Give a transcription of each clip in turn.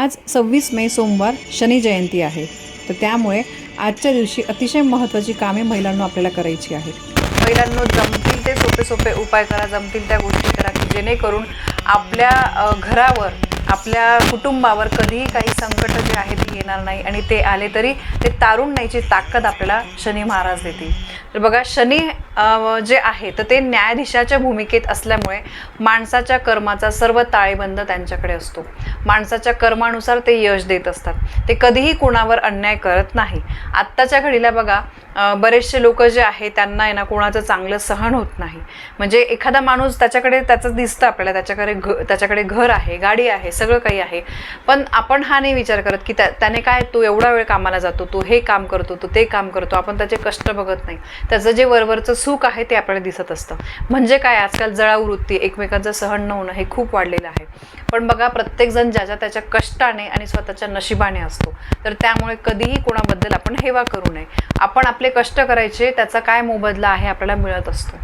आज सव्वीस मे सोमवार शनी जयंती आहे. तर त्यामुळे आजच्या दिवशी अतिशय महत्त्वाची कामे महिलांना आपल्याला करायची आहेत. महिलांनो जमतील ते सोपे सोपे उपाय करा जमतील त्या गोष्टी करा की जेणेकरून आपल्या घरावर आपल्या कुटुंबावर कधीही काही संकट जे आहे ती येणार नाही आणि ते आले तरी ते तारून न्यायची ताकद आपल्याला शनी महाराज देतील. तर बघा शनी जे आहे तर ते न्यायाधीशाच्या भूमिकेत असल्यामुळे माणसाच्या कर्माचा सर्व ताळेबंद त्यांच्याकडे असतो. माणसाच्या कर्मानुसार ते यश देत असतात. ते कधीही कुणावर अन्याय करत नाही. आत्ताच्या घडीला बघा बरेचसे लोक जे आहे त्यांना आहे ना कोणाचं चांगलं सहन होत नाही. म्हणजे एखादा माणूस त्याच्याकडे त्याचं दिसतं आपल्याला त्याच्याकडे घ त्याच्याकडे घर आहे गाडी आहे सगळं काही आहे. पण आपण हा नाही विचार करत की त्या त्याने काय तो एवढा वेळ कामाला जातो तो हे काम करतो तो ते काम करतो आपण त्याचे कष्ट बघत नाही. त्याचं जे वरवरचं सुख आहे ते आपल्याला दिसत असतं. म्हणजे काय? आजकाल जळावृत्ती एकमेकांचं सहन न होणं हे खूप वाढलेलं आहे. पण बघा प्रत्येकजण ज्याच्या त्याच्या कष्टाने आणि स्वतःच्या नशिबाने असतो. तर त्यामुळे कधीही कोणाबद्दल आपण हेवा करू नये. आपण आपले कष्ट करायचे त्याचा काय मोबदला आहे आपल्याला मिळत असतो.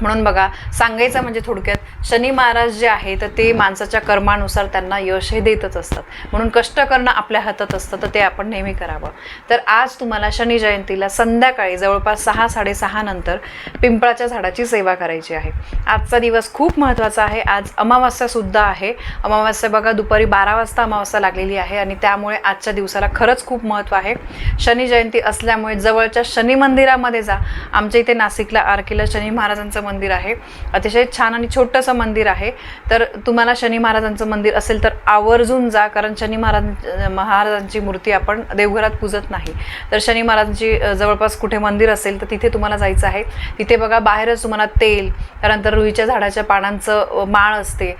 म्हणून बघा सांगायचं म्हणजे थोडक्यात शनी महाराज जे आहे तर ते माणसाच्या कर्मानुसार त्यांना यश हे देतच असतात. म्हणून कष्ट करणं आपल्या हातात असतं तर ते आपण नेहमी करावं. तर आज तुम्हाला शनी जयंतीला संध्याकाळी जवळपास सहा साडेसहा नंतर पिंपळाच्या झाडाची सेवा करायची आहे. आजचा दिवस खूप महत्त्वाचा आहे. आज अमावास्यासुद्धा आहे. अमावास्या बघा दुपारी बारा वाजता अमावास्या लागलेली आहे आणि त्यामुळे आजच्या दिवसाला खरंच खूप महत्त्व आहे. शनी जयंती असल्यामुळे जवळच्या शनी मंदिरामध्ये जा. आमच्या इथे नाशिकला आरकेला शनी महाराजांचं मंदिर आहे. अतिशय छान आणि छोटंसं मंदिर आहे. तर तुम्हाला शनी महाराजांचं मंदिर असेल तर आवर्जून जा कारण शनी महाराज महाराजांची मूर्ती आपण देवघरात पूजत नाही. तर शनी महाराजांची जवळपास कुठे मंदिर असेल तर तिथे तुम्हाला जायचं आहे. तिथे बघा बाहेरच तुम्हाला तेल त्यानंतर रुईच्या झाडाच्या पानांचं माळ असते.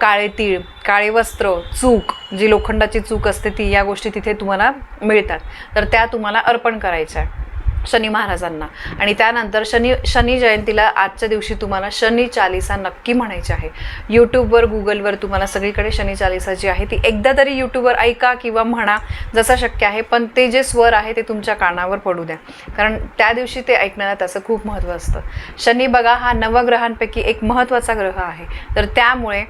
काळे तीळ काळे वस्त्र चूक जी लोखंडाची चूक असते ती या गोष्टी तिथे तुम्हाला मिळतात. तर त्या तुम्हाला अर्पण करायच्या आहे. शनी महाराजांना. आणि त्यानंतर शनी शनी जयंतीला आजच्या दिवशी तुम्हाला शनी चालिसा नक्की म्हणायची आहे. यूट्यूबवर गुगलवर तुम्हाला सगळीकडे शनी चालिसा जी आहे ती एकदा तरी यूट्यूबवर ऐका किंवा म्हणा जसं शक्य आहे पण ते जे स्वर आहे ते तुमच्या कानावर पडू द्या. कारण त्या दिवशी ते ऐकण्याला त्याचं खूप महत्त्व असतं. शनी बघा हा नवग्रहांपैकी एक महत्त्वाचा ग्रह आहे. तर त्यामुळे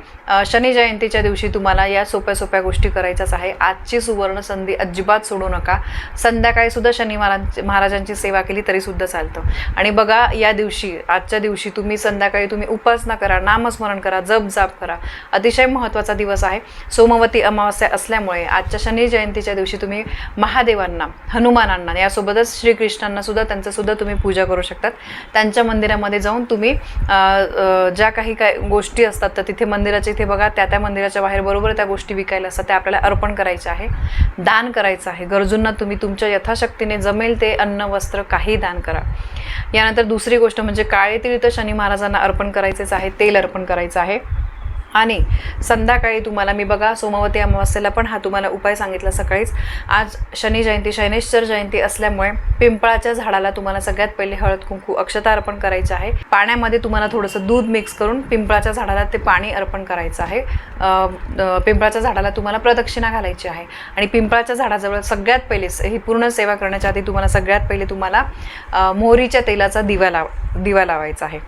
शनी जयंतीच्या दिवशी तुम्हाला या सोप्या सोप्या गोष्टी करायच्याच आहे. आजची सुवर्ण संधी अजिबात सोडू नका. संध्याकाळी सुद्धा शनी महाराज महाराजांची सेवा केली तरी सुद्धा चालतं. आणि बघा या दिवशी आजच्या दिवशी तुम्ही संध्याकाळी तुम्ही उपासना करा नामस्मरण करा जप जाप करा. अतिशय महत्त्वाचा दिवस आहे. सोमवती अमावस्या असल्यामुळे आजच्या शनी जयंतीच्या दिवशी तुम्ही महादेवांना हनुमानांना यासोबतच श्रीकृष्णांना सुद्धा त्यांचंसुद्धा तुम्ही पूजा करू शकतात. त्यांच्या मंदिरामध्ये जाऊन तुम्ही ज्या काही काय गोष्टी असतात तर तिथे मंदिराच्या इथे बघा त्या त्या मंदिराच्या बाहेर बरोबर त्या गोष्टी विकायला असतात. त्या आपल्याला अर्पण करायच्या आहे दान करायचं आहे. गरजूंना तुम्ही तुमच्या यथाशक्तीने जमेल ते अन्न वस्त्र काही दान करा. यानंतर दुसरी गोष्ट म्हणजे काळे तीळ तर शनी महाराजांना अर्पण करायचेच आहे तेल अर्पण करायचं आहे. आणि संध्याकाळी तुम्हाला मी बघा सोमवती अमावस्येला पण हा तुम्हाला उपाय सांगितला सकाळीच. आज शनी जयंती शैनेश्वर जयंती असल्यामुळे पिंपळाच्या झाडाला तुम्हाला सगळ्यात पहिले हळद कुंकू अक्षता अर्पण करायचं आहे. पाण्यामध्ये तुम्हाला थोडंसं दूध मिक्स करून पिंपळाच्या झाडाला ते पाणी अर्पण करायचं आहे. पिंपळाच्या झाडाला तुम्हाला प्रदक्षिणा घालायची आहे. आणि पिंपळाच्या झाडाजवळ सगळ्यात पहिले ही पूर्ण सेवा करण्याच्या आधी तुम्हाला सगळ्यात पहिले तुम्हाला मोहरीच्या तेलाचा दिवा लाव दिवा लावायचा आहे.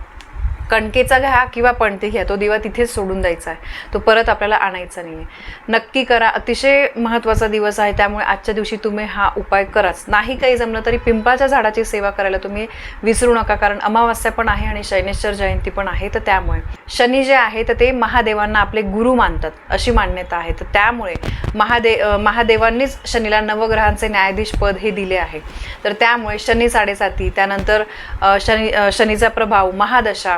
कणकेचा घ्या किंवा पणती घ्या तो दिवा तिथेच सोडून द्यायचा आहे. तो परत आपल्याला आणायचा नाही आहे नक्की करा. अतिशय महत्त्वाचा दिवस आहे त्यामुळे आजच्या दिवशी तुम्ही हा उपाय कराच. नाही काही जमलं तरी पिंपळाच्या झाडाची सेवा करायला तुम्ही विसरू नका कारण अमावास्या पण आहे आणि शैनेश्वर जयंती पण आहे तर त्यामुळे. शनी जे आहे तर ते महादेवांना आपले गुरु मानतात अशी मान्यता आहे. तर त्यामुळे महादे महादेवांनीच शनीला नवग्रहांचे न्यायाधीश पद हे दिले आहे. तर त्यामुळे शनी साडेसाती त्यानंतर शनी शनीचा प्रभाव महादशा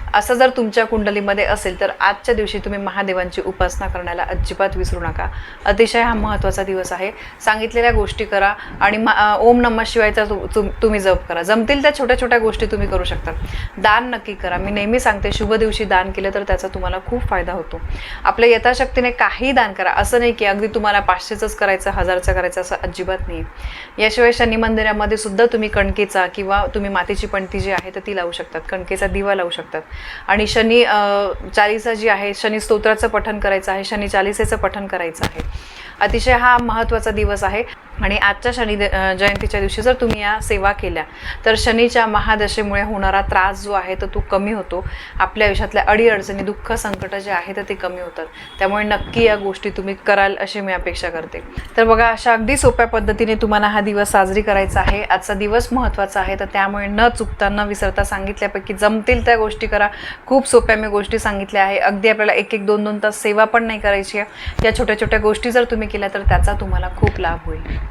असं जर तुमच्या कुंडलीमध्ये असेल तर आजच्या दिवशी तुम्ही महादेवांची उपासना करण्याला अजिबात विसरू नका. अतिशय हा महत्त्वाचा दिवस आहे. सांगितलेल्या गोष्टी करा आणि मा- ओम नमः शिवायचा तु- तुम- तुम्ही जप करा. जमतील त्या छोट्या छोट्या गोष्टी तुम्ही करू शकता. दान नक्की करा. मी नेहमी सांगते शुभ दिवशी दान केलं तर त्याचा तुम्हाला खूप फायदा होतो. आपल्या यथाशक्तीने काही दान करा. असं नाही की अगदी तुम्हाला पाचशेचंच करायचं हजारचं करायचं असं अजिबात नाही. याशिवाय शनी मंदिरामध्ये सुद्धा तुम्ही कणकेचा किंवा तुम्ही मातीची पणती जी आहे तर ती लावू शकतात. कणकेचा दिवा लावू शकतात. आणि शनी चालिसा जी आहे शनी स्तोत्राचं पठन करायचं आहे शनी चालिसेचं पठन करायचं आहे. अतिशय हा महत्त्वाचा दिवस आहे. आणि आजच्या शनी जयंतीच्या दिवशी जर तुम्ही या सेवा केल्या तर शनीच्या महादशेमुळे होणारा त्रास जो आहे तर तो कमी होतो. आपल्या आयुष्यातल्या अडीअडचणी दुःख संकट जे आहे तर ते कमी होतात. त्यामुळे नक्की या गोष्टी तुम्ही कराल अशी मी अपेक्षा करते. तर बघा अशा अगदी सोप्या पद्धतीने तुम्हाला हा दिवस साजरी करायचा आहे. आजचा दिवस महत्त्वाचा आहे तर त्यामुळे न चुकता न विसरता सांगितल्यापैकी जमतील त्या गोष्टी करा. खूप सोप्या मी गोष्टी सांगितल्या आहे. अगदी आपल्याला एक एक दोन दोन तास सेवा पण नाही करायची आहे. या छोट्या छोट्या गोष्टी जर तुम्ही केल्या तर त्याचा तुम्हाला खूप लाभ होईल.